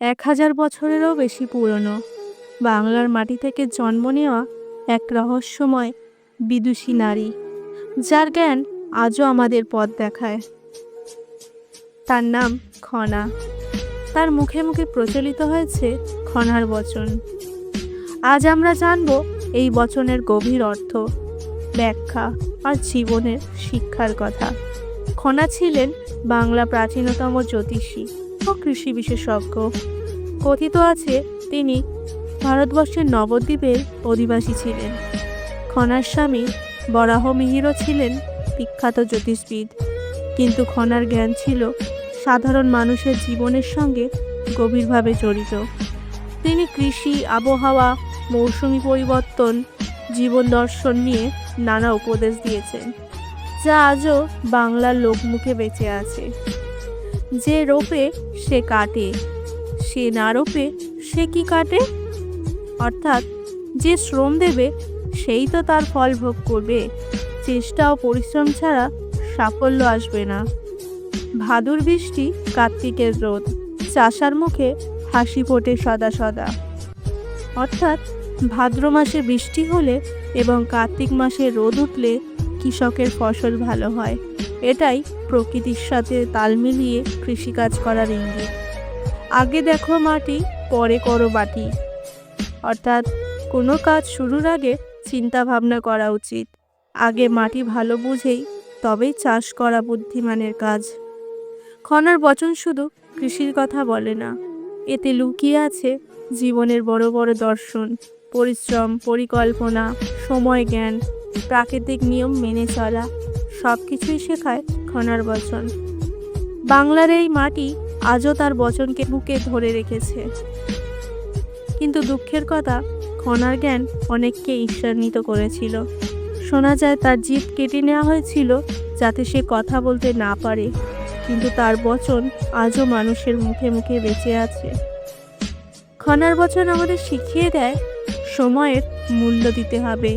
এক হাজার বছরেরও বেশি পুরনো। বাংলার মাটি থেকে জন্ম নেওয়া এক রহস্যময়, বিদুষী নারী, যার জ্ঞান আজও আমাদের পথ দেখায়। তার নাম খনা। তার মুখে মুখে প্রচলিত হয়েছে খনার বচন। আজ আমরা জানব এই বচনের গভীর অর্থ, ব্যাখ্যা আর জীবনের শিক্ষার কথা। খনা ছিলেন বাংলা প্রাচীনতম জ্যোতিষী। ও কৃষি বিশেষজ্ঞ। কথিত আছে, তিনি ভারতবর্ষের নবদ্বীপের অধিবাসী ছিলেন। খনার স্বামী বরাহ মিহিরও ছিলেন বিখ্যাত জ্যোতিষবিদ। কিন্তু খনার জ্ঞান ছিল সাধারণ মানুষের জীবনের সঙ্গে গভীরভাবে জড়িত। তিনি কৃষি, আবহাওয়া, মৌসুমি পরিবর্তন, জীবন দর্শন নিয়ে নানা উপদেশ দিয়েছেন, যা আজও বাংলার লোকমুখে বেঁচে আছে। যে রোপে সে কাটে, সে না রোপে সে কি কাটে? অর্থাৎ যে শ্রম দেবে, সেই তো তার ফল ভোগ করবে। চেষ্টা ও পরিশ্রম ছাড়া সাফল্য আসবে না। ভাদুর বৃষ্টি কার্তিকের রোদ, চাষার মুখে হাসি ফোটে সদা সদা। অর্থাৎ ভাদ্র মাসে বৃষ্টি হলে এবং কার্তিক মাসে রোদ উঠলে কৃষকের ফসল ভালো হয়। এটাই প্রকৃতির সাথে তাল মিলিয়ে কৃষিকাজ করার ইঙ্গিত। আগে দেখো মাটি, পরে করো বাটি। অর্থাৎ কোনো কাজ শুরুর আগে চিন্তা ভাবনা করা উচিত। আগে মাটি ভালো বুঝেই তবেই চাষ করা বুদ্ধিমানের কাজ। খনার বচন শুধু কৃষির কথা বলে না, এতে লুকিয়ে আছে জীবনের বড় বড় দর্শন, পরিশ্রম, পরিকল্পনা, সময় জ্ঞান প্রাকৃতিক নিয়ম মেনে চলা সব কিছুই শেখায় খনার বচন। বাংলার এই মাটি আজও তার বচনকে বুকে ধরে রেখেছে। কিন্তু দুঃখের কথা, খনার জ্ঞান অনেককে ঈর্ষান্বিত করেছিল। শোনা যায় তার জিভ কেটে নেওয়া হয়েছিল যাতে সে কথা বলতে না পারে, কিন্তু তার বচন আজও মানুষের মুখে মুখে বেঁচে আছে। খনার বচন আমাদের শিখিয়ে দেয়, সময়ের মূল্য দিতে হবে।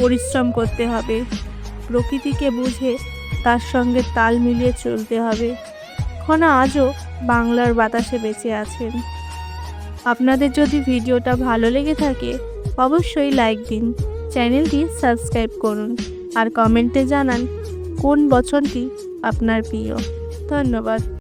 পরিশ্রম করতে হবে। প্রকৃতিকে বুঝে তার সঙ্গে তাল মিলিয়ে চলতে হবে। খনা আজও বাংলার বাতাসে বেঁচে আছেন। আপনাদের যদি ভিডিওটা ভালো লেগে থাকে, অবশ্যই লাইক দিন, চ্যানেলটি সাবস্ক্রাইব করুন, আর কমেন্টে জানান কোন বচনটি আপনার প্রিয়। ধন্যবাদ।